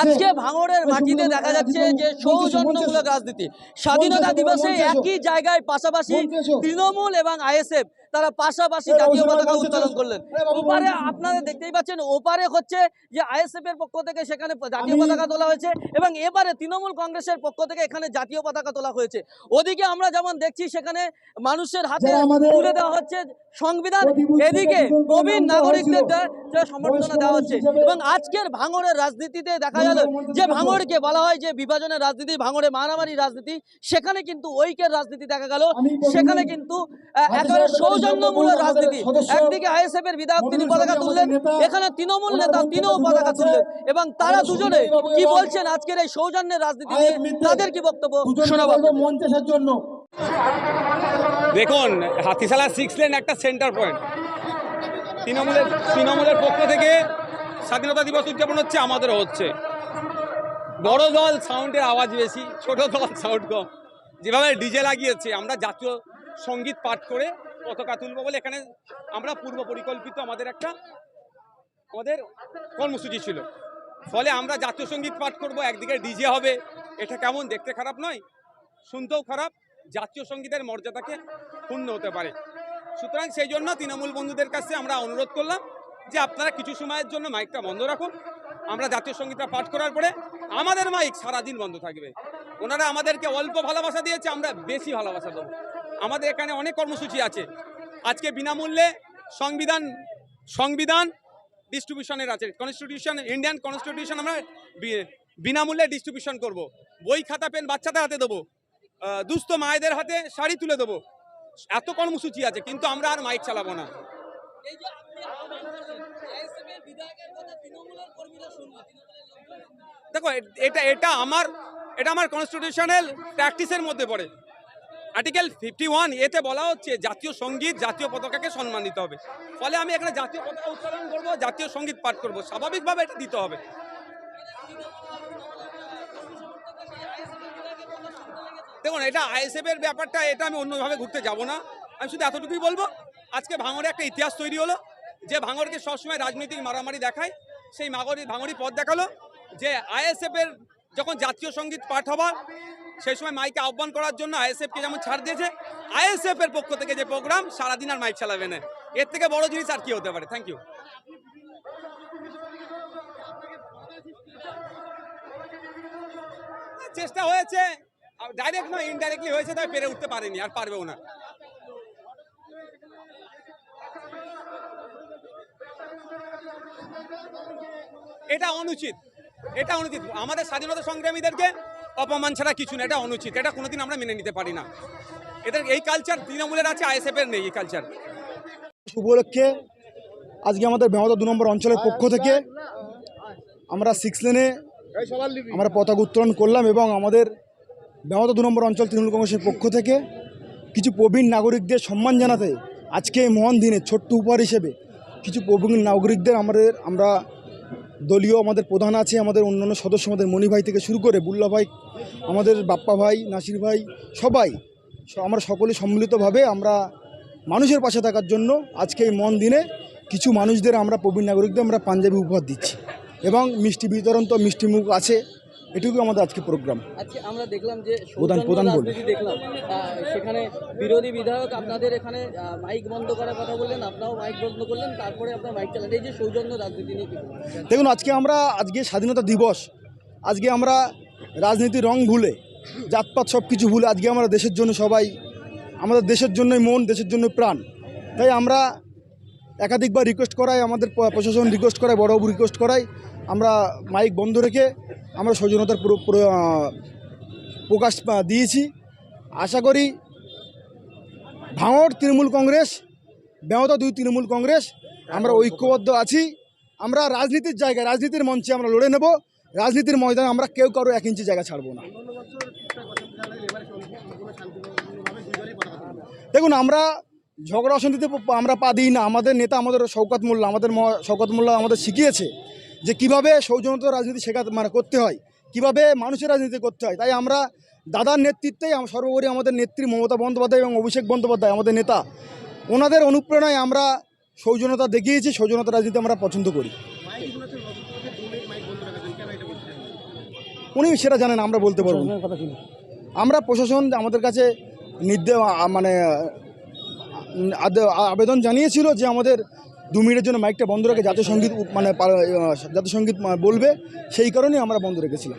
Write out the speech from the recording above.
আজকে ভাঙড়ের মাটিতে দেখা যাচ্ছে যে সৌজন্যমূলক রাজনীতি। স্বাধীনতা দিবসে একই জায়গায় পাশাপাশি তৃণমূল এবং আইএসএফ তারা পাশাপাশি জাতীয় পতাকা উত্তোলন করলেন। ওপারে আপনারা দেখতেই পাচ্ছেন ওপারে হচ্ছে যে আইএসএফ এর পক্ষ থেকে সেখানে জাতীয় পতাকা তোলা হয়েছে এবং এবারে তৃণমূল কংগ্রেসের পক্ষ থেকে এখানে জাতীয় পতাকা তোলা হয়েছে। ওদিকে আমরা যেমন দেখছি সেখানে মানুষের হাতে তুলে দেওয়া হচ্ছে সংবিধান এদিকে প্রবীণ নাগরিকদের সম্বর্ধনা দেওয়া হচ্ছে। এবং আজকের ভাঙড়ের রাজনীতিতে দেখা গেল যে ভাঙড়কে বলা হয় যে বিভাজনের রাজনীতি ভাঙড়ে মারামারি রাজনীতি সেখানে কিন্তু ঐক্যের রাজনীতি দেখা গেল। সেখানে কিন্তু একেবারে সৌজন্যমূলক রাজনীতি। একদিকে আইএসএফ এর বিধায়ক তিনি পতাকা তুললেন এখানে তৃণমূল নেতা তিনিও পতাকা তুললেন এবং তারা দুজনে কি বলছেন আজকের এই সৌজন্যের রাজনীতি নিয়ে তাদের কি বক্তব্য? শোনাবো মঞ্চের জন্য। দেখুন হাতিশালা সিক্স লেন একটা সেন্টার পয়েন্ট তৃণমূলের তৃণমূলের পক্ষ থেকে স্বাধীনতা দিবস উদযাপন হচ্ছে আমাদেরও হচ্ছে। বড় দল সাউন্ডের আওয়াজ বেশি ছোট দল সাউন্ড কম। যেভাবে ডিজে লাগিয়েছে আমরা জাতীয় সংগীত পাঠ করে পতাকা তুলব বলে এখানে আমরা পূর্ব পরিকল্পিত আমাদের একটা আমাদের কর্মসূচি ছিল। ফলে আমরা জাতীয় সংগীত পাঠ করব, একদিকে ডিজে হবে, এটা কেমন দেখতে খারাপ নয়, শুনতেও খারাপ, জাতীয় সঙ্গীতের মর্যাদাকে ক্ষুণ্ণ হতে পারে। সুতরাং সেই জন্য তৃণমূল বন্ধুদের কাছে আমরা অনুরোধ করলাম যে আপনারা কিছু সময়ের জন্য মাইকটা বন্ধ রাখুন। আমরা জাতীয় সঙ্গীতটা পাঠ করার পরে আমাদের মাইক সারাদিন বন্ধ থাকবে। ওনারা আমাদেরকে অল্প ভালোবাসা দিয়েছে, আমরা বেশি ভালোবাসা দেবো। আমাদের এখানে অনেক কর্মসূচি আছে। আজকে বিনামূল্যে সংবিধান সংবিধান ডিস্ট্রিবিউশনের আছে। কনস্টিটিউশন ইন্ডিয়ান কনস্টিটিউশন আমরা বিনামূল্যে ডিস্ট্রিবিউশন করব। বই খাতা পেন বাচ্চাদের হাতে দেবো। দুস্থ মায়েদের হাতে শাড়ি তুলে দেবো। এত কর্মসূচি আছে কিন্তু আমরা আর মাইক চালাবো না। দেখো এটা এটা আমার এটা আমার কনস্টিটিউশনাল প্র্যাকটিসের মধ্যে পড়ে। আর্টিকেল ফিফটি ওয়ান এতে বলা হচ্ছে, জাতীয় সংগীত জাতীয় পতাকাকে সম্মান দিতে হবে। ফলে আমি এখানে জাতীয় পতাকা উচ্চারণ করব, জাতীয় সংগীত পাঠ করব। স্বাভাবিকভাবে এটা দিতে হবে। দেখুন, এটা আইএসএফ এর ব্যাপারটা, এটা আমি অন্যভাবে ঘুরতে যাব না। আমি শুধু এতটুকুই বলব, আজকে ভাঙড়ে একটা ইতিহাস তৈরি হলো, যে ভাঙড়কে সবসময় রাজনৈতিক মারামারি দেখায়, সেই মাগরি, ভাঙড়ি পথ দেখাল, যে আইএসএফ এর যখন জাতীয় সংগীত পাঠ হবার সেই সময় মাইকে আহ্বান করার জন্য আইএসএফকে যেমন ছাড় দিয়েছে আইএসএফ এর পক্ষ থেকে যে প্রোগ্রাম, সারাদিন আর মাইক চালাবে না। এর থেকে বড় জিনিস আর কি হতে পারে? থ্যাংক ইউ চেষ্টা হয়েছে। ডাইরেক্ট নয় ইনডাইরেক্টলি হয়েছে, তাই পেরে উঠতে পারেনি, আর পারবেও না। এটা অনুচিত। এটা অনুচিত। আমাদের স্বাধীনতা সংগ্রামীদেরকে অপমান ছাড়া কিছু না এটা অনুচিত, এটা কোনোদিন আমরা মেনে নিতে পারি না। এদের এই কালচার তৃণমূলের আছে আইএসএফ এর নেই এই কালচার উপলক্ষে আজকে আমাদের বেহদা দু নম্বর অঞ্চলের পক্ষ থেকে আমরা সিক্স লেনে আমরা পতাকা উত্তোলন করলাম এবং আমাদের বেহদা দু নম্বর অঞ্চল তৃণমূল কংগ্রেসের পক্ষ থেকে কিছু প্রবীণ নাগরিকদের সম্মান জানাতে আজকে এই মহান দিনে, ছোট্ট উপহার হিসেবে কিছু প্রবীণ নাগরিকদের আমাদের, আমরা দলীয় আমাদের প্রধান আছে, আমাদের অন্যান্য সদস্য, আমাদের মণি ভাই থেকে শুরু করে বুল্লা ভাই, আমাদের বাপ্পা ভাই, নাসির ভাই, সবাই আমরা সকলে সম্মিলিতভাবে আমরা মানুষের পাশে থাকার জন্য আজকে এই মন দিনে কিছু মানুষদের আমরা প্রবীণ নাগরিকদের আমরা পাঞ্জাবি উপহার দিচ্ছি। এবং মিষ্টি বিতরণ তো মিষ্টি মুখ আছে। এটুকু আমাদের আজকে প্রোগ্রাম আজকে আমরা দেখলাম যে প্রধান- প্রধান রাজনীতি দেখলাম। সেখানে বিরোধী বিধায়ক আপনাদের এখানে মাইক বন্ধ করার কথা বললেন আপনারাও মাইক বন্ধ করলেন তারপরে আপনার মাইক চালান এই যে সৌজন্য রাজনীতি নিয়ে দেখুন আজকে আমরা আজকে স্বাধীনতা দিবস আজকে আমরা রাজনীতির রং ভুলে জাতপাত সব কিছু ভুলে আজকে আমরা দেশের জন্য সবাই আমাদের দেশের জন্যই মন দেশের জন্য প্রাণ। তাই আমরা একাধিকবার রিকোয়েস্ট করাই আমাদের প্রশাসন রিকোয়েস্ট করায় বড়বাবু রিকোয়েস্ট করাই আমরা মাইক বন্ধ রেখে আমরা পুরো, প্রকাশ দিয়েছি। আশা করি ভাঙড় তৃণমূল কংগ্রেস বেহতা দুই তৃণমূল কংগ্রেস আমরা ঐক্যবদ্ধ আছি। আমরা রাজনীতির জায়গায় রাজনীতির মঞ্চে আমরা লড়ে নেব। রাজনীতির ময়দানে আমরা কেউ কারও এক ইঞ্চি জায়গা ছাড়বো না। দেখুন আমরা ঝগড়া অশান্তিতে আমরা পা দিই না। আমাদের নেতা আমাদের শওকত মোল্লা আমাদের শওকত মোল্লা আমাদের শিখিয়েছে যে কীভাবে সৌজন্যতা রাজনীতি শেখাতে মানে করতে হয় কীভাবে মানুষের রাজনীতি করতে হয়। তাই আমরা দাদার নেতৃত্বেই সর্বোপরি আমাদের নেত্রী মমতা বন্দ্যোপাধ্যায় এবং অভিষেক বন্দ্যোপাধ্যায় আমাদের নেতা ওনাদের অনুপ্রেরণায় আমরা সৌজন্যতা দেখিয়েছি সৌজন্যতা রাজনীতি আমরা পছন্দ করি। উনি সেটা জানেন আমরা বলতে পারব। আমরা প্রশাসন আমাদের কাছে নির্দে মানে আবেদন জানিয়েছিল যে আমাদের দু মিনিটের জন্য মাইকটা বন্ধ রেখে জাতীয় সংগীত মানে জাতীয় সংগীত বলবে। সেই কারণেই আমরা বন্ধ রেখেছিলাম।